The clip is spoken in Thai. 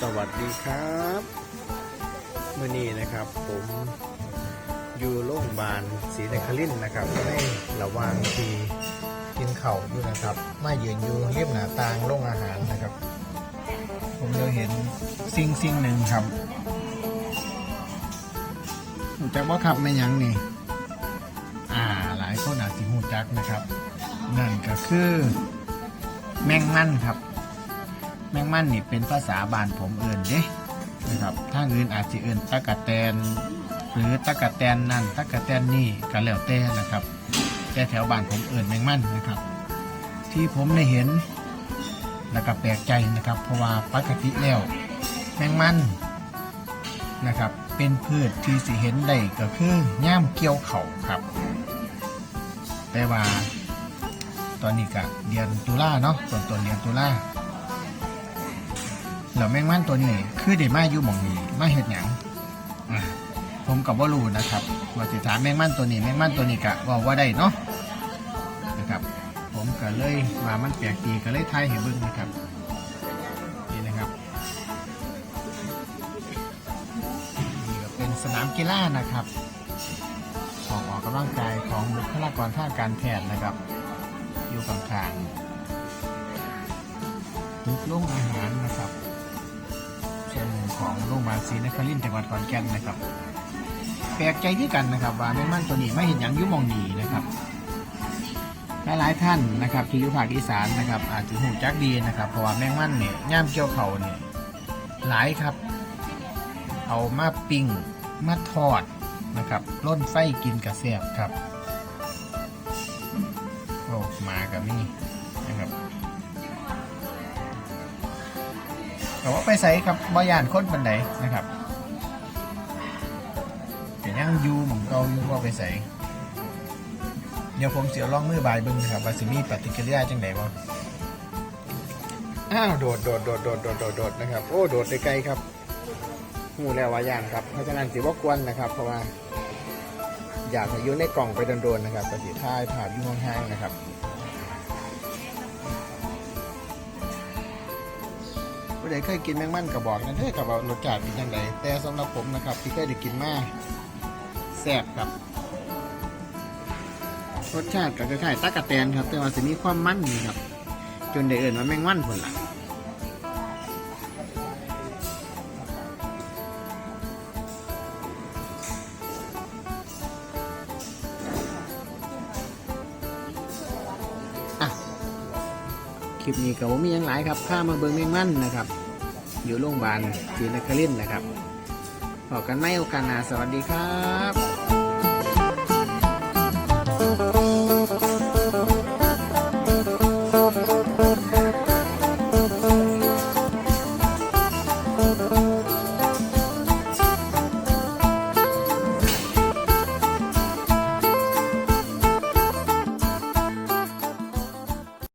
สวัสดีครับเมื่อนี้นะครับ ผมอยู่โรงพยาบาลศรีนครินนะครับในระวังที่กินเข่าอยู่นะครับ มายืนอยู่เรียบหน้าต่างโรงอาหารนะครับ ผมเลยเห็นสิ่งสิ่งหนึ่งครับหูจักว่าขับไม่ยังนี่ อ่าหลายคนอาจจะหูจักนะครับ นั่นก็คือแมงมันครับ แมงมันนี่เป็นภาษาบ้านผมเอินเด้นะครับทางอื่นอาจจะเอินตะกะแตน หรือตะกะแตนนั่นตะกะแตนนี่ก็แล้วแต่นะครับ แต่แถวบ้านผมเอินแมงมันนะครับ ที่ผมได้เห็นแล้วก็แปลกใจนะครับ เพราะว่าปกติแล้วแมงมันนะครับ เป็นพืชที่สิเห็นได้ก็คือย่ามเกี่ยวเข่าครับ แต่ว่าตอนนี้ก็เดือนตุลาเนาะต้นต้นเดือนตุลา แล้วแมงมันตัวนี้ คือได้มาอยู่หม่องนี้มาเห็ดหยังผมกับว่ารู้นะครับว่าสิถามแมงมันตัวนี้แมงมันตัวนี้ก็บอกว่าได้เนาะนะครับ ผมก็เลยว่ามันแปลกดีก็เลยทายให้เบิ่งนะครับนี่นะครับนี่ก็เป็นสนามกีฬานะครับของออกกำลังกายของบุคลากรทางการแพทย์นะครับ อยู่ข้างๆตึกโรงอาหารนะครับ ส่วนของโรงพยาบาลศรีนครินทร์จังหวัดขอนแก่นนะครับ แปลกใจที่กันนะครับ ว่าแม่งมันตัวนี้ไม่เห็นยังยุ่มองนีนะครับหลายๆท่านนะครับที่อยู่ภาคอีสานนะครับ อาจจะหูจักดีนะครับเพราะว่าแมงมันเนี่ยย่ามเกี่ยวเขาเนี่ยหลายครับ เอามาปิ้งมาทอดนะครับร่นไฟกินกระเสียบครับโอ้มากับนี่นะครับ แต่ว่าไปใส่ครับบอยานค้นบันไดนะครับเป็นยังยูหมองเกายูว่าไปใส่เดี๋ยวผมเสียล่องมือบายบึงนะครับว่าสิมีปฏิกิริยาจังไดบ่อ้าวโดดโดดโดดโดดโดดโดดโดดนะครับ โอ้โดดไกลครับหูแล้ววายานครับเพราะฉะนั้นสิว่ากวนนะครับ เพราะว่าอยากให้ยุ่ในกล่องไปโดนๆนะครับกระสีท่ายผ่านยู่ห่างๆนะครับ ผู้ใดเคยกินแมงมันกระบอกนั่นเด้อกับว่ารสชาติเป็นยังไงแต่สำหรับผมนะครับที่เคยได้กินมาแซ่บครับรสชาติก็คล้ายๆตะกะแตนครับ แต่ว่าจะมีความมันนะครับ จนได้เอื่นว่าแมงมันผลละ่ะ ลิปนี้ก็บ่มีอย่างหลายครับข้ามาเบิ่งแมงมั่นนะครับ อยู่โรงพยาบาลจีนคลินทร์นะครับบอกกันไม่โอกาสน้าสวัสดีครับ